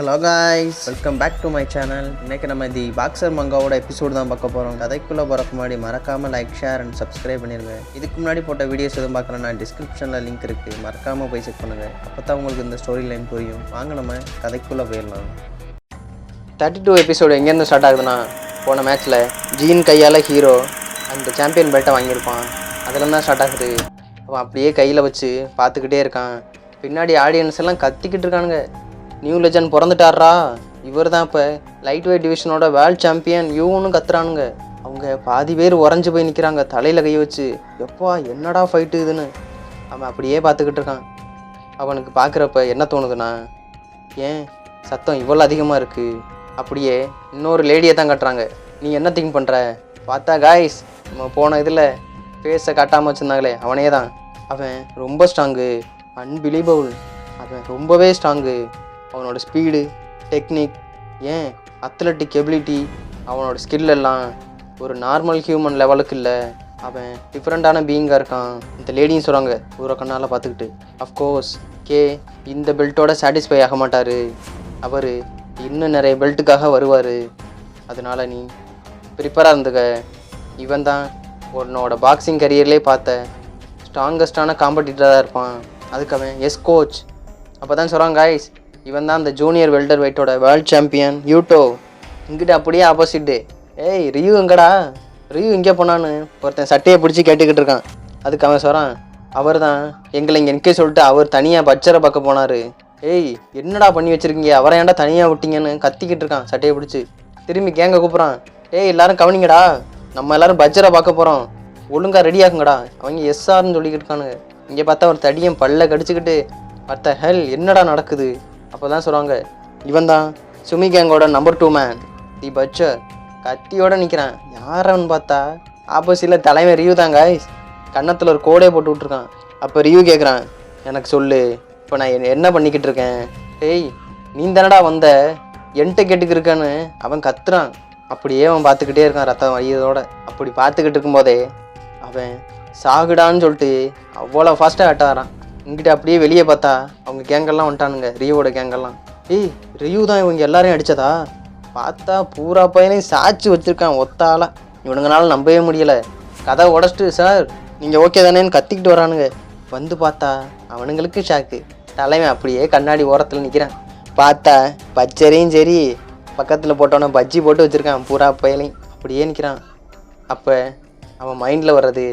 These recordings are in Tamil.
Hello guys welcome back to my channel இன்றைக்கி நம்ம தி பாக்ஸர் மங்காவோட எபிசோடு தான் பார்க்க போகிறோம் கதைக்குள்ளே போகிறக்கு முன்னாடி மறக்காமல் லைக் ஷேர் அண்ட் சப்ஸ்கிரைப் பண்ணிடுங்க இதுக்கு முன்னாடி போட்ட வீடியோஸ் எதுவும் பார்க்கலன்னா டிஸ்கிரிப்ஷனில் லிங்க் இருக்குது மறக்காமல் போய் செக் பண்ணுங்கள் அப்போ தான் உங்களுக்கு இந்த ஸ்டோரி லைன் புரியும். வாங்க நம்ம கதைக்குள்ளே போயிடலாம். தேர்ட்டி டூ எபிசோடு எங்கேருந்து ஸ்டார்ட் ஆகுதுன்னா போன மேட்ச்சில் ஜீன் கையால் ஹீரோ அந்த சாம்பியன் பெல்ட்டை வாங்கியிருப்பான். அதில் தான் ஸ்டார்ட் ஆகுது. அவன் அப்படியே கையில் வச்சு பார்த்துக்கிட்டே இருக்கான். பின்னாடி ஆடியன்ஸ் எல்லாம் கத்திக்கிட்டு இருக்கானுங்க. நியூ லெஜண்ட் பிறந்துட்டாரா இவர் தான் இப்போ லைட் வெயிட் டிவிஷனோட வேர்ல்ட் சாம்பியன் யூன்னு கத்துறானுங்க. அவங்க பாதி பேர் உறைஞ்சு போய் நிற்கிறாங்க தலையில் கை வச்சு எப்பா என்னடா ஃபைட்டு இதுன்னு. அவன் அப்படியே பார்த்துக்கிட்டு இருக்கான். அவனுக்கு பார்க்குறப்ப என்ன தோணுதுன்னா ஏன் சத்தம் இவ்வளோ அதிகமாக இருக்குது அப்படியே இன்னொரு லேடியை தான் கட்டுறாங்க. நீ என்ன திங்க் பண்ணுற பார்த்தா காய்ஸ் நம்ம போன இதில் ஃபேஸை காட்டாமல் வச்சுருந்தாங்களே அவனே தான். அவன் ரொம்ப ஸ்ட்ராங்கு அன்பிலீவபிள் அவன் ரொம்பவே ஸ்ட்ராங்கு அவனோட speed technique and athletic ability அவனோட ஸ்கில் எல்லாம் ஒரு நார்மல் ஹியூமன் லெவலுக்கு இல்லை. அவன் டிஃப்ரெண்ட்டான பீயிங்காக இருக்கான். இந்த லேடியும் சொல்கிறாங்க ஒரு கண்ணால் பார்த்துக்கிட்டு. அஃப்கோர்ஸ் கே இந்த பெல்ட்டோட சாட்டிஸ்ஃபை ஆக மாட்டார். அவர் இன்னும் நிறைய பெல்ட்டுக்காக வருவார். அதனால நீ ப்ரிப்பராக இருந்துக்க. இவன் தான் உன்னோட பாக்ஸிங் கரியர்லேயே பார்த்த ஸ்ட்ராங்கஸ்டான காம்படிட்டராக இருப்பான். அதுக்கு அவன் எஸ் கோச் அப்போ தான் சொல்கிறான் காய்ஸ் இவன் தான் அந்த ஜூனியர் வெல்டர் வெயிட்டோட வேர்ல்ட் சாம்பியன் யூட்டோ இங்கிட்ட அப்படியே ஆப்போசிட்டு ஏய் ரியூ எங்கடா? ரியூ இங்கே போனான்னு ஒருத்தன் சட்டையை பிடிச்சி கேட்டுக்கிட்டு இருக்கான். அதுக்கு அவன் சொல்கிறான் அவர் தான் எங்களை இங்கே நிற்க சொல்லிட்டு அவர் தனியாக பச்சரை பார்க்க போனார். ஏய் என்னடா பண்ணி வச்சுருக்கீங்க? அவரை ஏன்டா தனியாக விட்டீங்கன்னு கத்திக்கிட்டு இருக்கான் சட்டையை பிடிச்சி. திரும்பி கேங்க கூப்பிட்றான். ஏய் எல்லாரும் கவனிங்கடா. நம்ம எல்லாரும் பஜ்ஜரை பார்க்க போகிறோம் ஒழுங்கா ரெடி ஆகுங்கடா. அவங்க எஸ்ஆர்னு சொல்லிக்கிட்டு இருக்கானுங்க. இங்கே பார்த்தா ஒரு தடியன் பல்ல கடிச்சுக்கிட்டு பார்த்த ஹெல் என்னடா நடக்குது? அப்போ தான் சொல்கிறாங்க இவன் தான் Sumi கேங்கோட number two man the butcher கத்தியோட நிற்கிறான் யாரவன் பார்த்தா? ஆப்போசிட்டில் தலைவன் ரியூ தான் கன்னத்தில் ஒரு கோடே போட்டு விட்ருக்கான் அப்போ ரியூ கேட்குறான் எனக்கு சொல்லு இப்போ நான் என்ன- என்ன பண்ணிக்கிட்டு இருக்கேன்? டேய் நீ தானடா வந்த? என்கிட்ட கேட்டுக்கு இருக்கான்னு அவன் கத்துறான். அப்படியே அவன் பார்த்துக்கிட்டே இருக்கான் ரத்தம் வழியதோட அப்படி பார்த்துக்கிட்டு இருக்கும்போதே அவன் சாகுடான்னு சொல்லிட்டு அவ்வளோ ஃபாஸ்ட்டாக அட்டாரான் இங்கிட்ட அப்படியே வெளியே பார்த்தா அவங்க கேங்கெல்லாம் வந்துட்டானுங்க ரியூவோட கேங்கெல்லாம். ஏய் ரியூ தான் இவங்க எல்லாரையும் அடித்ததா பார்த்தா பூரா பையனையும் சாட்சி வச்சுருக்கான் ஒத்தால. இவனுங்கனால நம்பவே முடியலை. கதை உடச்சிட்டு சார் நீங்கள் ஓகே தானேன்னு கத்திக்கிட்டு வரானுங்க. வந்து பார்த்தா அவனுங்களுக்கு ஷாக்கு தலைவன் அப்படியே கண்ணாடி ஓரத்தில் நிற்கிறான் பார்த்தா பச்சரையும் சரி பக்கத்தில் போட்டோன்னே பஜ்ஜி போட்டு வச்சுருக்கான் பூரா பயலையும் அப்படியே நிற்கிறான் அப்போ அவன் மைண்டில் வர்றது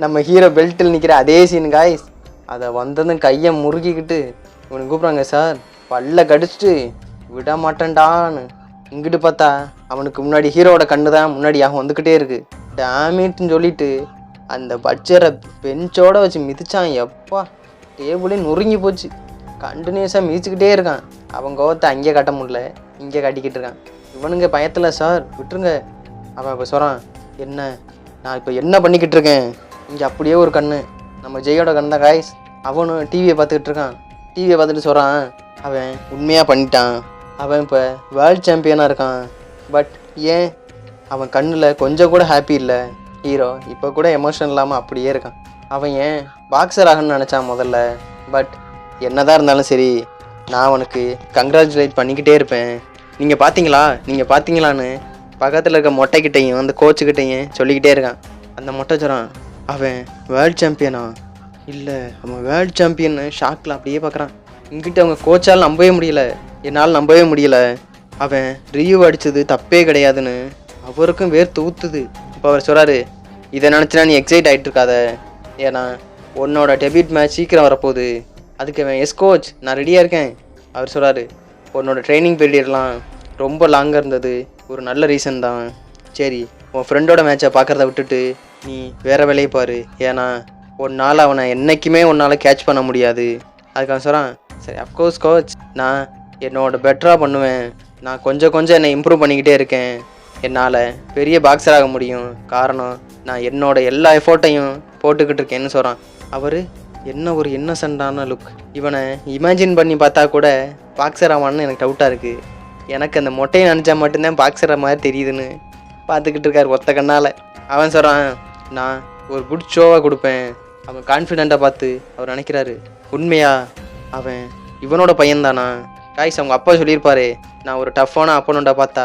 நம்ம ஹீரோ பெல்ட்டில் நிற்கிற அதே சீன் காய்ஸ் அதை வந்ததும் கையை முறுக்கிக்கிட்டு இவனுக்கு கூப்பிட்றாங்க சார் பல்ல கடிச்சிட்டு விட மாட்டேன்டான்னு இங்கிட்டு பார்த்தா அவனுக்கு முன்னாடி ஹீரோட கண்ணு தான் முன்னாடி அவன் வந்துக்கிட்டே இருக்கு. டேமேட்னு சொல்லிட்டு அந்த பட்ஜரை பெஞ்சோட வச்சு மிதிச்சான். எப்பா டேபிளே நொறுங்கி போச்சு. கண்டினியூஸாக மிதிச்சுக்கிட்டே இருக்கான். அவன் கோவத்தை அங்கேயே கட்ட முடில இங்கே கட்டிக்கிட்டு இருக்கான். இவனுங்க பயத்தில் சார் விட்டுருங்க. அவன் இப்போ சொல்கிறான் என்ன நான் இப்போ என்ன பண்ணிக்கிட்டு இருக்கேன்? இங்கே அப்படியே ஒரு கண்ணு. நம்ம ஜெயோட கண்ட காய்ஸ் அவனும் டிவியை பார்த்துக்கிட்டு இருக்கான். டிவியை பார்த்துட்டு சொல்கிறான் அவன் உண்மையாக பண்ணிட்டான். அவன் இப்போ வேர்ல்ட் சாம்பியனாக இருக்கான். பட் ஏன் அவன் கண்ணில் கொஞ்சம் கூட ஹாப்பி இல்லை? ஹீரோ இப்போ கூட எமோஷன் இல்லாமல் அப்படியே இருக்கான். அவன் ஏன் பாக்ஸர் ஆகணும்னு நினச்சான் முதல்ல. பட் என்னதான் இருந்தாலும் சரி நான் அவனுக்கு கங்க்ராச்சுலேட் பண்ணிக்கிட்டே இருப்பேன். நீங்கள் பார்த்தீங்களா? நீங்கள் பார்த்தீங்களான்னு பக்கத்தில் இருக்க மொட்டைக்கிட்டையும் அந்த கோச்சுக்கிட்டையும் சொல்லிக்கிட்டே இருக்கான். அந்த மொட்டை சொல்கிறான் அவன் வேர்ல்ட் சாம்பியனா இல்லை அவன் வேர்ல்ட் சாம்பியன் ஷாக்கில் அப்படியே பார்க்குறான் இங்கிட்ட அவங்க கோச்சால் நம்பவே முடியல. என்னால் நம்பவே முடியல. அவன் ரிவ்யூ அடித்தது தப்பே கிடையாதுன்னு அவருக்கும் வேர் தூத்துது. இப்போ அவர் சொல்கிறாரு இதை நினச்சினா நீ எக்ஸைட் ஆகிட்டு இருக்காத. ஏன்னா உன்னோட டெபியூட் மேட்ச் சீக்கிரம் வரப்போகுது. அதுக்கு அவன் எஸ் கோச் நான் ரெடியாக இருக்கேன். அவர் சொல்கிறாரு உன்னோட ட்ரைனிங் பீரியட்லாம் ரொம்ப லாங்காக இருந்தது. ஒரு நல்ல ரீசன் தான். சரி உன் ஃப்ரெண்டோட மேட்சை பார்க்குறத விட்டுட்டு நீ வேறு வேலையை பாரு. ஏன்னா உன்னால் அவனை என்றைக்குமே உன்னால் கேட்ச் பண்ண முடியாது. அதுக்கான சொல்கிறான் சரி அஃப்கோர்ஸ் கோச் நான் என்னோட பெட்டராக பண்ணுவேன். நான் கொஞ்சம் கொஞ்சம் என்னை இம்ப்ரூவ் பண்ணிக்கிட்டே இருக்கேன். என்னால் பெரிய பாக்ஸர் ஆக முடியும். காரணம் நான் என்னோட எல்லா எஃபோர்ட்டையும் போட்டுக்கிட்டு இருக்கேன்னு சொல்கிறான் அவர் என்ன ஒரு இன்னசென்டான லுக் இவனை இமேஜின் பண்ணி பார்த்தா கூட பாக்ஸர் ஆவான்னு எனக்கு டவுட்டாக இருக்குது எனக்கு அந்த மொட்டையை நினச்சா மட்டும்தான் பாக்ஸர் மாதிரி தெரியுதுன்னு பார்த்துக்கிட்டு இருக்கார் ஒத்த கண்ணால். அவன் சொல்கிறான் நான் ஒரு குட் ஷோவாக கொடுப்பேன். அவன் கான்ஃபிடெண்ட்டாக பார்த்து அவர் நினைக்கிறாரு. உண்மையா? அவன் இவனோட பையன்தானா? காய்ஸ் அவங்க அப்பா சொல்லியிருப்பாரு நான் ஒரு டஃப்பான அப்பனோண்டா பார்த்தா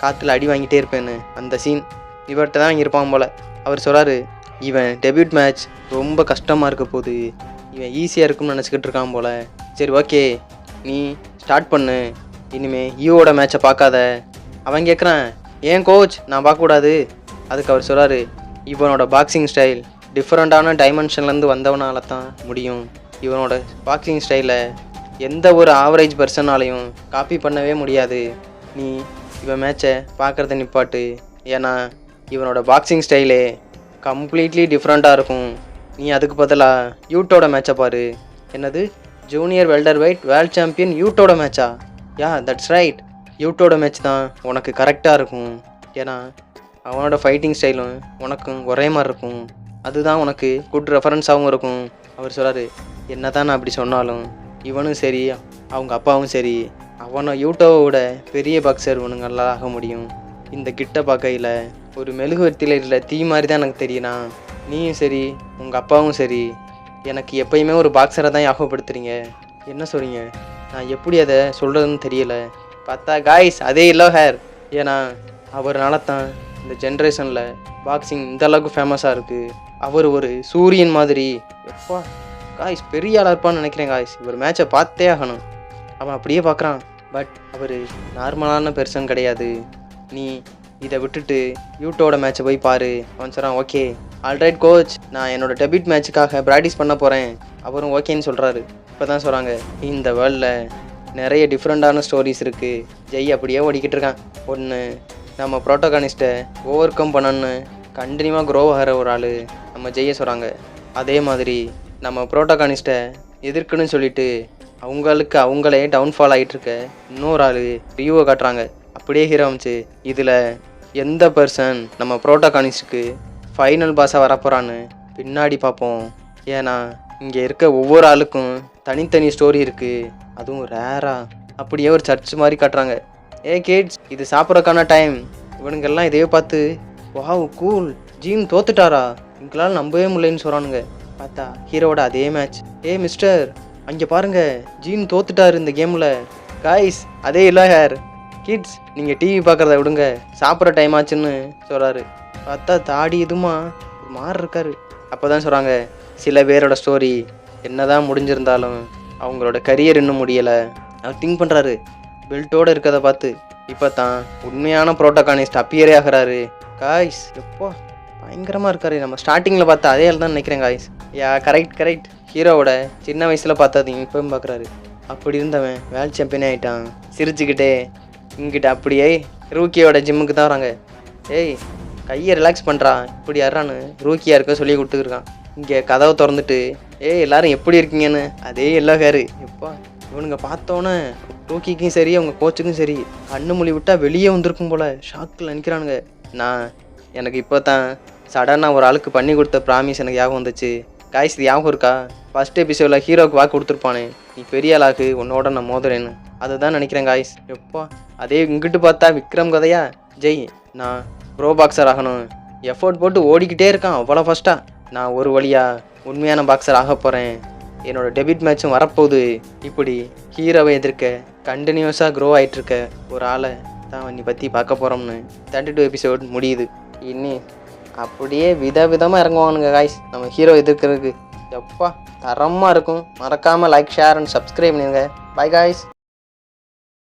காற்றுல அடி வாங்கிட்டே இருப்பேன்னு. அந்த சீன் இவர்கிட்ட தான் வாங்கியிருப்பான் போல். அவர் சொல்கிறாரு இவன் டெபியூட் மேட்ச் ரொம்ப கஷ்டமாக இருக்க போகுது. இவன் ஈஸியாக இருக்கும்னு நினச்சிக்கிட்டு இருக்கான் போல். சரி ஓகே நீ ஸ்டார்ட் பண்ணு. இனிமே ஈவோட மேட்சை பார்க்காத. அவன் கேட்குறான் ஏன் கோச் நான் பார்க்கக்கூடாது. அதுக்கு அவர் சொல்கிறாரு இவனோட பாக்ஸிங் ஸ்டைல் டிஃப்ரெண்ட்டான டைமென்ஷன்லேருந்து வந்தவனால தான் முடியும். இவனோட பாக்ஸிங் ஸ்டைலை எந்த ஒரு ஆவரேஜ் பர்சனாலையும் காப்பி பண்ணவே முடியாது. நீ இவன் மேட்சை பார்க்குறத நிப்பாட்டு. ஏன்னா இவனோட பாக்ஸிங் ஸ்டைலே கம்ப்ளீட்லி டிஃப்ரெண்ட்டாக இருக்கும். நீ அதுக்கு பதிலாக யூட்டோட மேட்சை பாரு. என்னது? Junior welter weight world champion யூட்டோட மேட்சா யா தட்ஸ் ரைட் யூட்டோட மேட்ச் தான் உனக்கு கரெக்டாக இருக்கும். ஏன்னா அவனோட ஃபைட்டிங் ஸ்டைலும் உனக்கும் ஒரே மாதிரி இருக்கும். அதுதான் உனக்கு குட் ரெஃபரன்ஸாகவும் இருக்கும். அவர் சொல்கிறாரு என்ன தான் நான் அப்படி சொன்னாலும் இவனும் சரி அவங்க அப்பாவும் சரி அவனை யூட்டோவை விட பெரிய பாக்ஸர் இவனுங்களா ஆக முடியும். இந்த கிட்ட பார்க்கையில் ஒரு மெழுகுவர்த்தியில் இல்லை தீ மாதிரி தான் எனக்கு தெரியலாம் நீயும் சரி உங்கள் அப்பாவும் சரி எனக்கு எப்பயுமே ஒரு பாக்ஸரை தான் யாகப்படுத்துறீங்க என்ன சொல்கிறீங்க நான் எப்படி அதை சொல்கிறதுன்னு தெரியல. பார்த்தா காய்ஸ் அதே இல்லை ஹேர் ஏன்னா அவர்னால தான் இந்த ஜென்ரேஷனில் பாக்ஸிங் இந்த அளவுக்கு ஃபேமஸாக இருக்குது அவர் ஒரு சூரியன் மாதிரி. எப்பா காய்ஸ் பெரிய ஆளாக இருப்பான்னு நினைக்கிறேன் காய்ஸ் இவர் மேட்சை பார்த்தே ஆகணும். அவன் அப்படியே பார்க்குறான். பட் அவர் நார்மலான பெர்சன் கிடையாது. நீ இதை விட்டுட்டு யூட்டோட மேட்சை போய் பாரு. அவன் சொல்கிறான் ஓகே ஆல்ரைட் கோச் நான் என்னோட டெபிட் மேட்சுக்காக ப்ராக்டிஸ் பண்ண போகிறேன் அவரும் ஓகேன்னு சொல்கிறாரு இப்போ தான் சொல்கிறாங்க இந்த வேர்ல்டில் நிறைய டிஃப்ரெண்ட்டான ஸ்டோரிஸ் இருக்குது ஜெய் அப்படியே ஓடிக்கிட்டு இருக்கான். ஒன்று நம்ம ப்ரோட்டோகானிஸ்ட்டை ஓவர் கம் பண்ணணுன்னு கண்டினியூவாக க்ரோ ஆகிற ஒரு ஆள் நம்ம ஜெய்ய சொல்கிறாங்க அதே மாதிரி நம்ம ப்ரோட்டோகானிஸ்ட்டை எதிர்க்குன்னு சொல்லிட்டு அவங்களுக்கு அவங்களே டவுன்ஃபால் ஆகிட்டு இருக்க இன்னொரு ஆள் ரியூவை காட்டுறாங்க. அப்படியே ஹீரோ அமைச்சு இதில் எந்த பர்சன் நம்ம ப்ரோட்டோகானிஸ்ட்டுக்கு ஃபைனல் பாஸாக வரப்போகிறான்னு பின்னாடி பார்ப்போம். ஏன்னா இங்கே இருக்க ஒவ்வொரு ஆளுக்கும் தனித்தனி ஸ்டோரி இருக்குது அதுவும் ரேராக அப்படியே ஒரு சர்ச் மாதிரி காட்டுறாங்க. ஏ கிட்ஸ் இது சாப்பிட்றதுக்கான டைம் இவனுங்கெல்லாம் இதையே பார்த்து வாவ் கூல் ஜீன் தோத்துட்டாரா? எங்களால் நம்பவே முடியலன்னு சொல்கிறானுங்க பார்த்தா ஹீரோவோட அதே மேட்ச் ஏ மிஸ்டர் அங்கே பாருங்க. ஜீன் தோத்துட்டார் இந்த கேமில் காய்ஸ் அதே இல்லை ஹேர் கிட்ஸ் நீங்கள் டிவி பார்க்குறத விடுங்க. சாப்பிட்ற டைம் ஆச்சுன்னு சொல்கிறாரு பார்த்தா தாடி இதுமா ஒரு மாறு இருக்காரு. அப்போ தான் சொல்கிறாங்க சில பேரோட ஸ்டோரி என்ன தான் முடிஞ்சிருந்தாலும் அவங்களோட கரியர் இன்னும் முடியலை. அவர் திங்க் பண்ணுறாரு பெல்ட்டோடு இருக்கிறத பார்த்து இப்போ தான் உண்மையான புரோட்டோகானிஸ்ட் அப்பியரே ஆகிறாரு. காய்ஸ் எப்போ பயங்கரமாக இருக்காரு. நம்ம ஸ்டார்டிங்கில் பார்த்த அதே தான் நினைக்கிறேன் காய்ஸ் யா கரெக்ட் கரெக்ட் ஹீரோவோட சின்ன வயசில் பார்த்தது இப்போவும் பார்க்குறாரு. அப்படி இருந்தவன் வேர்ல்ட் சாம்பியனே ஆயிட்டான். சிரிச்சுக்கிட்டே இங்கிட்ட அப்படியே ரூக்கியோட ஜிம்முக்கு தான் வராங்க. ஏய் கையை ரிலாக்ஸ் பண்ணுறா இப்படி யாரான்னு ரூக்கியா இருக்க சொல்லி கொடுத்துருக்கான் இங்கே கதவை திறந்துட்டு ஏய் எல்லாரும் எப்படி இருக்கீங்கன்னு? அதே எல்லா பேர் எப்பா இவனுங்க பார்த்தோன்னே டோக்கிக்கும் சரி அவங்க கோச்சுக்கும் சரி கண்ணு மொழி விட்டால் வெளியே வந்திருக்கும் போல் ஷாக்கில் நிற்கிறானுங்க நான் எனக்கு இப்போ தான் சடனாக ஒரு ஆளுக்கு பண்ணி கொடுத்த ப்ராமிஸ் எனக்கு ஞாபகம் வந்துச்சு. காய்ஸ் இது ஞாபகம் இருக்கா? ஃபர்ஸ்ட் எபிசோடில் ஹீரோக்கு வாக்கு கொடுத்துருப்பானே. நீ பெரிய ஆளாக்கு உன்னோட நான் மோதுறேன்னு. அதுதான் நினைக்கிறேன் காய்ஸ் எப்பா அதே இங்கிட்டு பார்த்தா விக்ரம் கதையா? ஜெய் நான் ப்ரோ பாக்ஸர் ஆகணும். எஃபோர்ட் போட்டு ஓடிக்கிட்டே இருக்கான் அவ்வளோ ஃபஸ்ட்டாக நான் ஒரு வழியாக உண்மையான பாக்ஸர் ஆக போகிறேன் என்னோடய டெபிட் மேட்சும் வரப்போகுது. இப்படி ஹீரோவை எதிர்க்க கண்டினியூஸாக க்ரோ ஆகிட்டுருக்க ஒரு ஆளை தான் நீ பற்றி பார்க்க போகிறோம்னு தேர்ட்டி டூ எபிசோட் முடியுது. இனி அப்படியே வித விதமாக இறங்குவானுங்க காய்ஸ் நம்ம ஹீரோ எதிர்க்கிறதுக்கு. எப்பா தரமாக இருக்கும். மறக்காமல் லைக் ஷேர் அண்ட் சப்ஸ்கிரைப் பண்ணுங்க பாய் காய்ஸ்